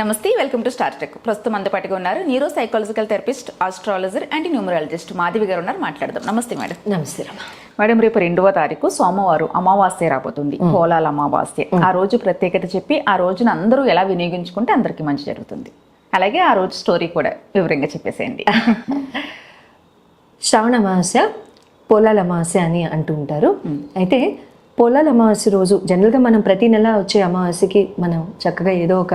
నమస్తే welcome to star tech. ప్రస్తుతం అందుబాటుగా ఉన్నారు neuro psychological therapist astrologer and numerologist Madhavi గారు ఉన్నారు. మాట్లాడదాం. నమస్తే మేడం. నమస్తే మేడం రేపు రెండవ తారీఖు సోమవారం అమావాస్య రాబోతుంది. పోలాల అమావాస్య. ఆ రోజు ప్రత్యేకత చెప్పి ఆ రోజున అందరూ ఎలా వినియోగించుకుంటే అందరికీ మంచి జరుగుతుంది. అలాగే ఆ రోజు స్టోరీ కూడా వివరంగా చెప్పేసేయండి. శ్రావణ అమావాస్య పొలాల అమావాస్య అని అంటూ ఉంటారు. అయితే పొలాల అమావాస్య రోజు జనరల్గా మనం ప్రతి నెల వచ్చే అమావాస్యకి మనం చక్కగా ఏదో ఒక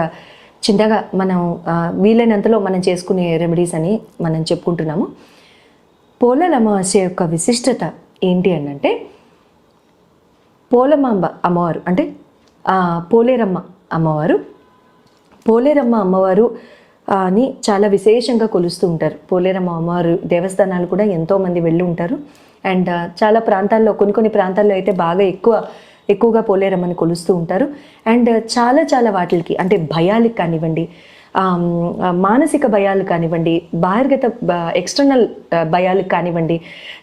చిన్నగా మనం వీలైనంతలో మనం చేసుకునే రెమెడీస్ అని మనం చెప్పుకుంటున్నాము. పోలల అమావాస్య యొక్క విశిష్టత ఏంటి అని అంటే పోలమాంబ అమ్మవారు అంటే పోలేరమ్మ అమ్మవారు పోలేరమ్మ అమ్మవారు అని చాలా విశేషంగా కొలుస్తూ ఉంటారు. పోలేరమ్మ అమ్మవారు దేవస్థానాలు కూడా ఎంతోమంది వెళ్ళి ఉంటారు. అండ్ చాలా ప్రాంతాల్లో కొన్ని కొన్ని ప్రాంతాల్లో అయితే బాగా ఎక్కువ ఎక్కువగా పోలేరమ్మని కొలుస్తూ ఉంటారు. అండ్ చాలా చాలా వాటికి అంటే భయాలకి కానివ్వండి మానసిక భయాలు కానివ్వండి బహిర్గత ఎక్స్టర్నల్ భయాలకు కానివ్వండి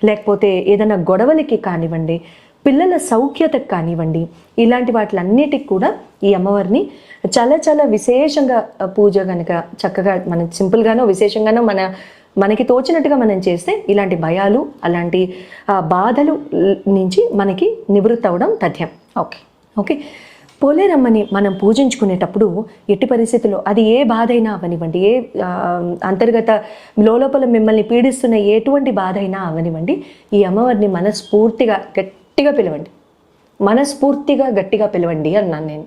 లేకపోతే ఏదైనా గొడవలకి కానివ్వండి పిల్లల సౌఖ్యతకు కానివ్వండి ఇలాంటి వాటిలన్నిటికి కూడా ఈ అమ్మవారిని చాలా చాలా విశేషంగా పూజ కనుక చక్కగా మనం సింపుల్గానో విశేషంగానో మన మనకి తోచినట్టుగా మనం చేస్తే ఇలాంటి భయాలు అలాంటి బాధలు నుంచి మనకి నివృత్తి అవడం తథ్యం. ఓకే. ఓకే? పోలేరమ్మని మనం పూజించుకునేటప్పుడు ఎట్టి పరిస్థితుల్లో అది ఏ బాధ అయినా అవనివ్వండి. ఏ అంతర్గత లోపల మిమ్మల్ని పీడిస్తున్న ఎటువంటి బాధ అయినా అవనివ్వండి. ఈ అమ్మవారిని మనస్ఫూర్తిగా గట్టిగా పిలవండి. మనస్ఫూర్తిగా గట్టిగా పిలవండి అన్నాను నేను.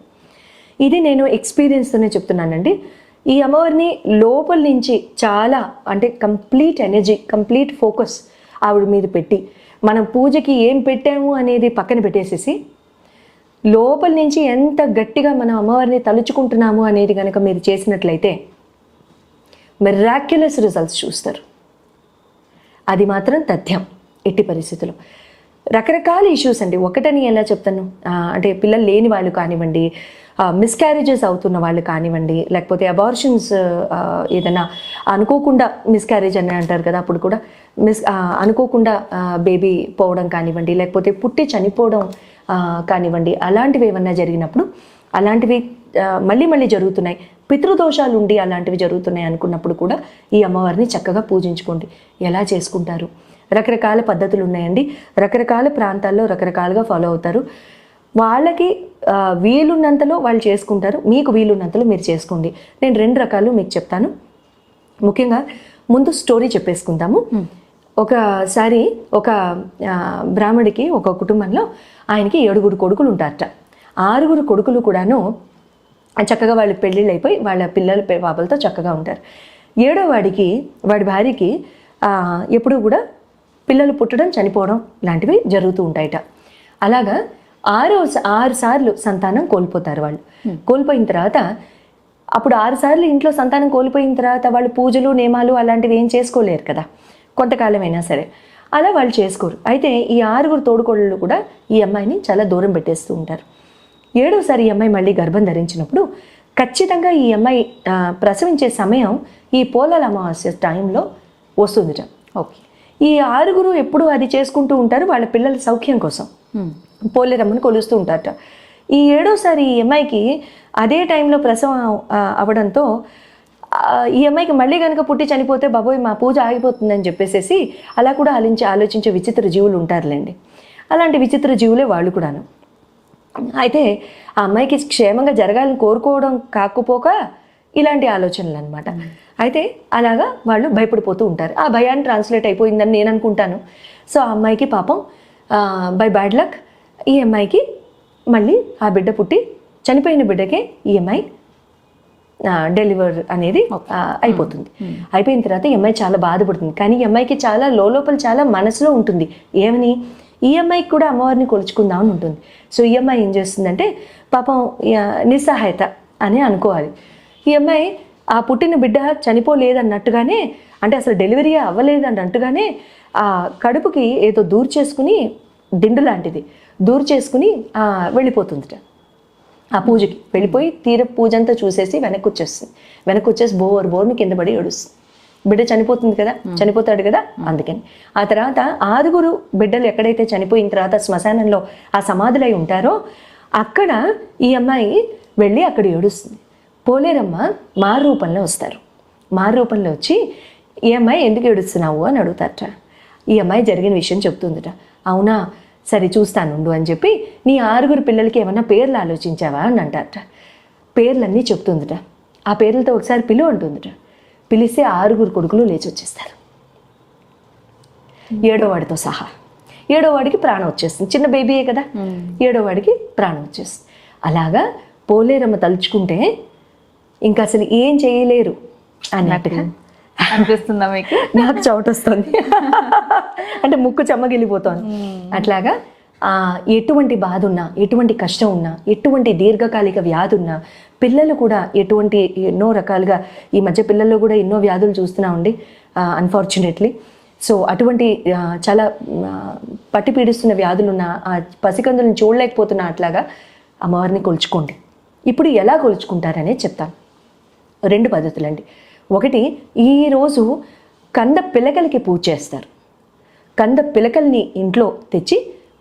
ఇది నేను ఎక్స్పీరియన్స్తోనే చెప్తున్నానండి. ఈ అమ్మవారిని లోపల నుంచి చాలా అంటే కంప్లీట్ ఎనర్జీ కంప్లీట్ ఫోకస్ ఆవిడ మీద పెట్టి మనం పూజకి ఏం పెట్టాము అనేది పక్కన పెట్టేసేసి లోపల నుంచి ఎంత గట్టిగా మనం అమ్మవారిని తలుచుకుంటున్నాము అనేది కనుక మీరు చేసినట్లయితే మెరాక్యులస్ రిజల్ట్స్ చూస్తారు. అది మాత్రం తథ్యం ఎట్టి పరిస్థితుల్లో. రకరకాల ఇష్యూస్ అండి. ఒకటని ఎలా చెప్తాను? అంటే పిల్లలు లేని వాళ్ళు కానివ్వండి మిస్క్యారేజెస్ అవుతున్న వాళ్ళు కానివ్వండి లేకపోతే అబార్షన్స్ ఏదైనా అనుకోకుండా మిస్క్యారేజ్ అని అంటారు కదా అప్పుడు కూడా మిస్ అనుకోకుండా బేబీ పోవడం కానివ్వండి లేకపోతే పుట్టి చనిపోవడం కానివ్వండి అలాంటివి ఏమన్నా జరిగినప్పుడు అలాంటివి మళ్ళీ మళ్ళీ జరుగుతున్నాయి. పితృదోషాలు ఉండి అలాంటివి జరుగుతున్నాయి అనుకున్నప్పుడు కూడా ఈ అమ్మవారిని చక్కగా పూజించుకోండి. ఎలా చేసుకుంటారు? రకరకాల పద్ధతులు ఉన్నాయండి. రకరకాల ప్రాంతాల్లో రకరకాలుగా ఫాలో అవుతారు. వాళ్ళకి వీలున్నంతలో వాళ్ళు చేసుకుంటారు. మీకు వీలున్నంతలో మీరు చేసుకోండి. నేను రెండు రకాలు మీకు చెప్తాను. ముఖ్యంగా ముందు స్టోరీ చెప్పేసుకుందాము. ఒకసారి ఒక బ్రాహ్మడికి ఒక కుటుంబంలో ఆయనకి ఏడుగురు కొడుకులు ఉంటారట. ఆరుగురు కొడుకులు కూడాను చక్కగా వాళ్ళ పెళ్ళిళ్ళు అయిపోయి వాళ్ళ పిల్లల పాపలతో చక్కగా ఉంటారు. ఏడో వాడికి వాడి భార్యకి ఎప్పుడూ కూడా పిల్లలు పుట్టడం చనిపోవడం లాంటివి జరుగుతూ ఉంటాయట. అలాగా ఆరో ఆరు సార్లు సంతానం కోల్పోతారు వాళ్ళు. కోల్పోయిన తర్వాత అప్పుడు ఆరు సార్లు ఇంట్లో సంతానం కోల్పోయిన తర్వాత వాళ్ళు పూజలు నియమాలు అలాంటివి ఏం చేసుకోలేరు కదా. కొంతకాలం అయినా సరే. అలా వాళ్ళు చేసుకోరు. అయితే ఈ ఆరుగురు తోడుకోళ్ళు కూడా ఈ అమ్మాయిని చాలా దూరం పెట్టేస్తూ ఉంటారు. ఏడోసారి ఈ అమ్మాయి మళ్ళీ గర్భం ధరించినప్పుడు ఖచ్చితంగా ఈ అమ్మాయి ప్రసవించే సమయం ఈ పోలాల అమావాస్య టైంలో వస్తుందిట. ఓకే. ఈ ఆరుగురు ఎప్పుడూ అది చేసుకుంటూ ఉంటారు? వాళ్ళ పిల్లల సౌఖ్యం కోసం. పోలేరమ్మని కొలుస్తూ ఉంటారట. ఈ ఏడోసారి ఈ అమ్మాయికి అదే టైంలో ప్రసవం అవడంతో ఈ అమ్మాయికి మళ్ళీ కనుక పుట్టి చనిపోతే బాబోయ్ మా పూజ ఆగిపోతుందని చెప్పేసేసి అలా కూడా ఆలోచించి ఆలోచించే విచిత్ర జీవులు ఉంటారులేండి. అలాంటి విచిత్ర జీవులే వాళ్ళు కూడాను. అయితే ఆ అమ్మాయికి క్షేమంగా జరగాలని కోరుకోవడం కాకపోక ఇలాంటి ఆలోచనలు అనమాట అయితే అలాగా వాళ్ళు భయపడిపోతూ ఉంటారు. ఆ భయాన్ని ట్రాన్స్లేట్ అయిపోయిందని నేను అనుకుంటాను. సో ఆ అమ్మాయికి పాపం బై బ్యాడ్ లక్ ఈ అమ్మాయికి మళ్ళీ ఆ బిడ్డ పుట్టి చనిపోయిన బిడ్డకే ఈ అమ్మాయి డెలివర్ అనేది అయిపోతుంది. అయిపోయిన తర్వాత ఈ అమ్మాయి చాలా బాధపడుతుంది. కానీ ఈ అమ్మాయికి చాలా లోపల చాలా మనసులో ఉంటుంది. ఏమని? ఈ అమ్మాయికి కూడా అమ్మవారిని కొలుచుకుందాం అని ఉంటుంది. సో ఈ అమ్మాయి ఏం చేస్తుందంటే పాపం నిస్సహాయత అని అనుకోవాలి. ఈ అమ్మాయి ఆ పుట్టిన బిడ్డ చనిపోలేదన్నట్టుగానే అంటే అసలు డెలివరీ అవ్వలేదు అన్నట్టుగానే ఆ కడుపుకి ఏదో దూరు చేసుకుని దిండు లాంటిది దూరు చేసుకుని వెళ్ళిపోతుందిట. ఆ పూజకి వెళ్ళిపోయి తీర పూజ అంతా చూసేసి వెనక్కి వచ్చేస్తుంది వెనక్కి వచ్చేసి బోర్ బోర్ని కింద పడి ఏడుస్తుంది. బిడ్డ చనిపోతుంది కదా చనిపోతాడు కదా అందుకని. ఆ తర్వాత ఆరుగురు బిడ్డలు ఎక్కడైతే చనిపోయిన తర్వాత శ్మశానంలో ఆ సమాధులై ఉంటారో అక్కడ ఈ అమ్మాయి వెళ్ళి అక్కడ ఏడుస్తుంది. పోలేరమ్మ మారు రూపంలో వస్తారు. మారు రూపంలో వచ్చి ఈ అమ్మాయి ఎందుకు ఏడుస్తున్నావు? అని అడుగుతారట. ఈ అమ్మాయి జరిగిన విషయం చెప్తుందట. అవునా సరే చూస్తానుండు అని చెప్పి నీ ఆరుగురు పిల్లలకి ఏమన్నా పేర్లు ఆలోచించావా? అని అంటారట. పేర్లన్నీ చెప్తుందట. ఆ పేర్లతో ఒకసారి పిలువ అంటుందట. పిలిస్తే ఆరుగురు కొడుకులు లేచి వచ్చేస్తారు. ఏడో వాడితో సహా. ఏడో వాడికి ప్రాణం వచ్చేస్తుంది. చిన్న బేబీయే కదా. ఏడో వాడికి ప్రాణం వచ్చేస్తుంది. అలాగా పోలేరమ్మ తలుచుకుంటే ఇంకా అసలు ఏం చేయలేరు అన్నట్టుగా అనిపిస్తుందా మీకు? నాకు చోటు వస్తుంది అంటే ముక్కు చెమ్మగిలిపోతోంది అట్లాగా ఆ, ఎటువంటి బాధ ఉన్నా ఎటువంటి కష్టం ఉన్నా ఎటువంటి దీర్ఘకాలిక వ్యాధి ఉన్నా పిల్లలు కూడా ఎటువంటి ఎన్నో రకాలుగా ఈ మధ్య పిల్లల్లో కూడా ఎన్నో వ్యాధులు చూస్తున్నామండి అన్ఫార్చునేట్లీ సో అటువంటి చాలా పట్టి పీడిస్తున్న వ్యాధులు ఉన్న ఆ పసికందులను చూడలేకపోతున్న అట్లాగా అమ్మవారిని కొలుచుకోండి. ఇప్పుడు ఎలా కొలుచుకుంటారనేది చెప్తాను. రెండు పద్ధతులండి. ఒకటి ఈరోజు కంద పిలకలకి పూజ చేస్తారు. కంద పిలకల్ని ఇంట్లో తెచ్చి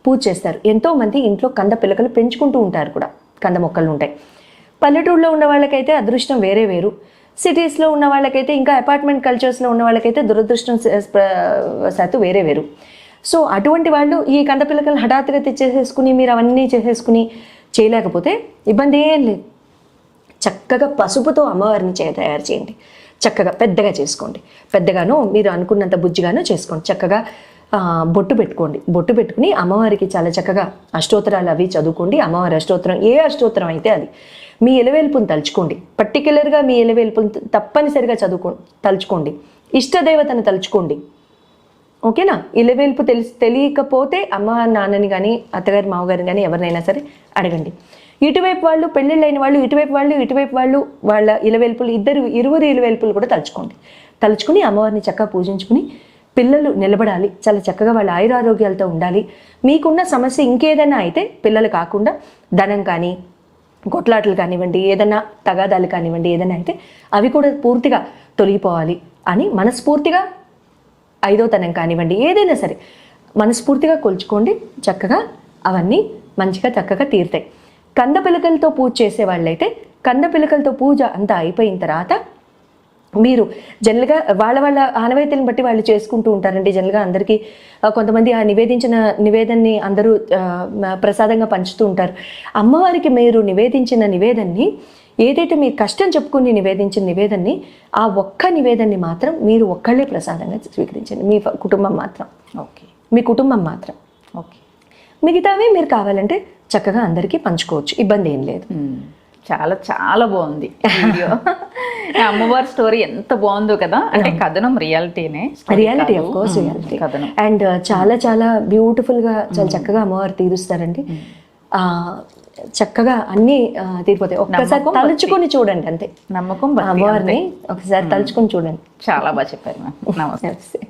పూజ చేస్తారు. ఎంతోమంది ఇంట్లో కంద పిలకలు పెంచుకుంటూ ఉంటారు కూడా కంద మొక్కలు ఉంటాయి. పల్లెటూరులో ఉన్న వాళ్ళకైతే అదృష్టం వేరే వేరు. సిటీస్లో ఉన్న వాళ్ళకైతే ఇంకా అపార్ట్మెంట్ కల్చర్స్లో ఉన్న వాళ్ళకైతే దురదృష్టం శాతం వేరే వేరు. సో అటువంటి వాళ్ళు ఈ కంద పిలకలు హఠాత్తుగా తెచ్చేసేసుకుని మీరు అవన్నీ చేసేసుకుని చేయలేకపోతే ఇబ్బంది ఏం లేదు. చక్కగా పసుపుతో అమ్మవారిని చే తయారు చేయండి. చక్కగా పెద్దగా చేసుకోండి. పెద్దగానో మీరు అనుకున్నంత బుజ్జిగానో చేసుకోండి. చక్కగా బొట్టు పెట్టుకోండి. బొట్టు పెట్టుకుని అమ్మవారికి చాలా చక్కగా అష్టోత్తరాలు అవి చదువుకోండి. అమ్మవారి అష్టోత్తరం ఏ అష్టోత్తరం అయితే అది. మీ ఎలవేల్పును తలుచుకోండి. పర్టికులర్గా మీ ఎలవేల్పును తప్పనిసరిగా చదువుకో తలుచుకోండి. ఇష్టదేవతను తలుచుకోండి. ఓకేనా? ఇలవేల్పు తెలిసి తెలియకపోతే అమ్మ నాన్నని కానీ అత్తగారి మామగారిని కానీ ఎవరినైనా సరే అడగండి. ఇటువైపు వాళ్ళు పెళ్ళిళ్ళైన వాళ్ళు ఇటువైపు వాళ్ళు ఇటువైపు వాళ్ళు వాళ్ళ ఇలవేల్పులు ఇద్దరు ఇరువురు ఇలవేల్పులు కూడా తలుచుకోండి. తలుచుకుని అమ్మవారిని చక్కగా పూజించుకుని పిల్లలు నిలబడాలి. చాలా చక్కగా వాళ్ళ ఆయురారోగ్యాలతో ఉండాలి. మీకున్న సమస్య ఇంకేదైనా అయితే పిల్లలు కాకుండా ధనం కానీ కొట్లాటలు కానివ్వండి ఏదైనా తగాదాలు కానివ్వండి ఏదైనా అయితే అవి కూడా పూర్తిగా తొలగిపోవాలి అని మనస్ఫూర్తిగా ఐదో తనం కానివ్వండి ఏదైనా సరే మనస్ఫూర్తిగా కొలుచుకోండి. చక్కగా అవన్నీ మంచిగా చక్కగా తీరుతాయి. కంద పిలకలతో పూజ చేసే వాళ్ళైతే కంద పిలకలతో పూజ అంతా అయిపోయిన తర్వాత మీరు జనరల్గా వాళ్ళ వాళ్ళ ఆనవాయితీలను బట్టి వాళ్ళు చేసుకుంటూ ఉంటారండి. జనరల్గా అందరికీ కొంతమంది ఆ నివేదించిన నివేదనని అందరూ ప్రసాదంగా పంచుతూ ఉంటారు. అమ్మవారికి మీరు నివేదించిన నివేదన్ని ఏదైతే మీరు కష్టం చెప్పుకుని నివేదించిన నివేదన్ని ఆ ఒక్క నివేదన్ని మాత్రం మీరు ఒక్కళ్ళే ప్రసాదంగా స్వీకరించండి. మీ కుటుంబం మాత్రం. ఓకే. మీ కుటుంబం మాత్రం. ఓకే. మిగతావి మీరు కావాలంటే చక్కగా అందరికీ పంచుకోవచ్చు. ఇబ్బంది ఏం లేదు. చాలా చాలా బాగుంది వీడియో. అమ్మవారి స్టోరీ ఎంత బాగుందో కదా. అంటే కథనం రియాలిటీనే. రియాలిటీ ఆఫ్ కోర్స్ రియాలిటీ కథనం. అండ్ uh, చాలా చాలా బ్యూటిఫుల్గా చాలా చక్కగా అమ్మవారు తీరుస్తారండి. ఆ చక్కగా అన్ని తీరిపోతాయి. ఒక్కసారి తలుచుకొని చూడండి అంతే. నమ్మకం అమ్మవారిని ఒకసారి తలుచుకొని చూడండి. చాలా బాగా చెప్పారు నమస్తే.